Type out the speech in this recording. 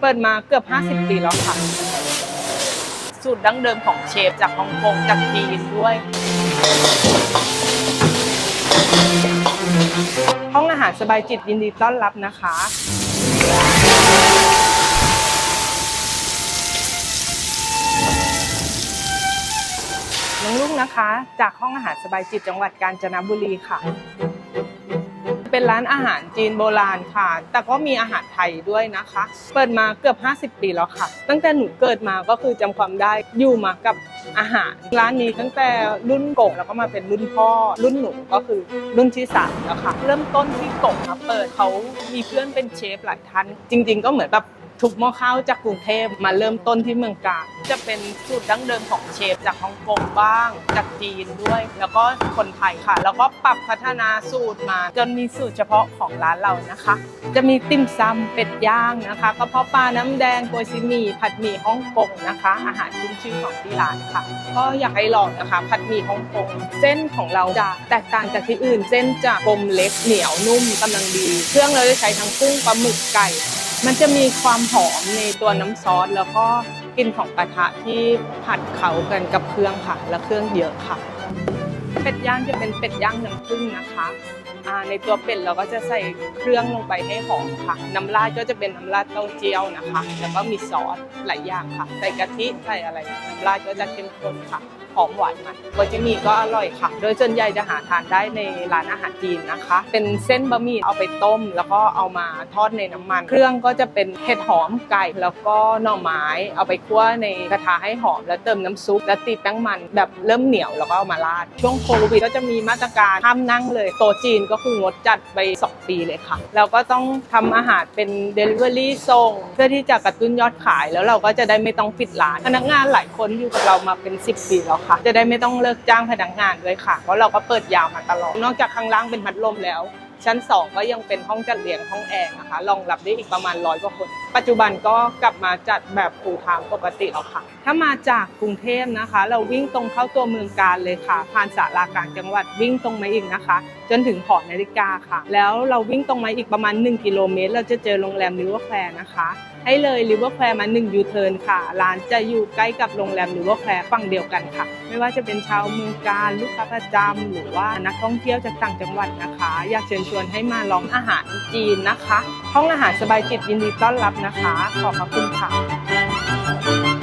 เปิดมาเกือบ 50 ปีแล้วค่ะ สูตรดั้งเดิมของเชฟจากฮ่องกงจากจีนด้วย ห้องอาหารสบายจิตยินดีต้อนรับนะคะน้องลูกนะคะ จากห้องอาหารสบายจิตจังหวัดกาญจนบุรีค่ะ เป็นร้านอาหารจีนโบราณค่ะ แต่ก็มีอาหารไทยด้วยนะคะ เปิดมาเกือบ 50 ปีแล้วค่ะ ตั้งแต่หนูเกิดมาก็คือจำความได้อยู่มากับอาหาร ร้านนี้ตั้งแต่รุ่นกงแล้วก็มาเป็นรุ่นพ่อ รุ่นหนูก็คือรุ่นที่สามแล้วค่ะ เริ่มต้นที่กงมาเปิดเขามีเพื่อนเป็นเชฟหลายท่าน จริง ๆ ก็เหมือนแบบ ทุกหม้อข้าวจากกรุงเทพมาเริ่มต้นที่เมืองกาญจะเป็นสูตรดั้งเดิมของเชฟจากฮ่องกงบ้าง จากจีนด้วย แล้วก็คนไทยค่ะ แล้วก็ปรับพัฒนาสูตรมา จนมีสูตรเฉพาะของร้านเรานะคะ จะมีติ่มซำเป็ดย่างนะคะกระเพาะปลาน้ำแดงโกยซีหมี่ผัดหมี่ฮ่องกงนะคะ อาหารขึ้นชื่อของที่ร้านค่ะ ก็อยากให้ลองนะคะ ผัดหมี่ฮ่องกงเส้นของเราจะแตกต่างจากที่อื่น เส้นจะกลมเล็กเหนียวนุ่มกำลังดี เครื่องเราจะใช้ทั้งกุ้งปลาหมึกไก่ มันจะมีความหอมในตัวน้ำซอสแล้วก็กลิ่นของกระทะที่ผัดเขากันกับเครื่องค่ะ และเครื่องเยอะค่ะ เป็ดย่างจะเป็นเป็ดย่างน้ำผึ้งนะคะในตัวเป็ดเราก็จะใส่เครื่องลงไปให้หอมค่ะ น้ำราดก็จะเป็นน้ำราดเต้าเจี้ยวนะคะ แล้วก็มีซอสหลายอย่างค่ะ ใส่กะทิใส่อะไร น้ำราดก็จะเข้มข้นค่ะ อมหวานมันโบจิมีก็อร่อยค่ะ โดยส่วนใหญ่จะหาทานได้ในร้านอาหารจีนนะคะ เป็นเส้นบะหมี่เอาไปต้ม แล้วก็เอามาทอดในน้ำมัน เครื่องก็จะเป็นเห็ดหอมไก่แล้วก็หน่อไม้ เอาไปคั่วในกระทะให้หอม แล้วเติมน้ำซุปแล้วตีแป้งมันแบบเริ่มเหนียวแล้วก็เอามาราด ช่วงโควิดก็จะมีมาตรการห้ามนั่งเลยโตจีนก็คืองดจัดไป2ปีเลยค่ะเราก็ต้องทำอาหารเป็น Delivery ส่งเพื่อที่จะกระตุ้นยอดขายแล้วเราก็จะได้ไม่ต้องปิดร้านพนักงานหลายคนอยู่กับเรามาเป็น 10 ปีแล้วค่ะจะได้ไม่ต้องเลิกจ้างพนักงานด้วยค่ะ เพราะเราก็เปิดยาวมาตลอด นอกจากข้างล่างเป็นพัดลมแล้ว ชั้น 2 ก็ยังเป็นห้องจัดเลี้ยงห้องแอร์นะคะรองรับได้อีกประมาณร้อยกว่าคน ปัจจุบันก็กลับมาจัดแบบฟูลไทม์ปกติแล้วค่ะ ถ้ามาจากกรุงเทพนะคะ เราวิ่งตรงเข้าตัวเมืองการเลยค่ะ ผ่านสารากางจังหวัดวิ่งตรงมาอีกนะคะ จนถึงหอนาฬิกาค่ะ แล้วเราวิ่งตรงมาอีกประมาณ 1 กิโลเมตร เราจะเจอโรงแรมริเวอร์แควร์นะคะให้เลยริเวอร์แควร์มา1ยูเทิร์นค่ะร้านจะอยู่ใกล้กับโรงแรมริเวอร์แควร์ฝั่งเดียวกันค่ะ ไม่ว่าจะเป็นชาวเมืองการลูกค้าประจำหรือว่านักท่องเที่ยวจากต่างจังหวัดนะคะ อยากเชิญชวนให้มาลองอาหารจีนนะคะ ห้องอาหารสบายจิตยินดีต้อนรับนะคะ ขอบพระคุณค่ะ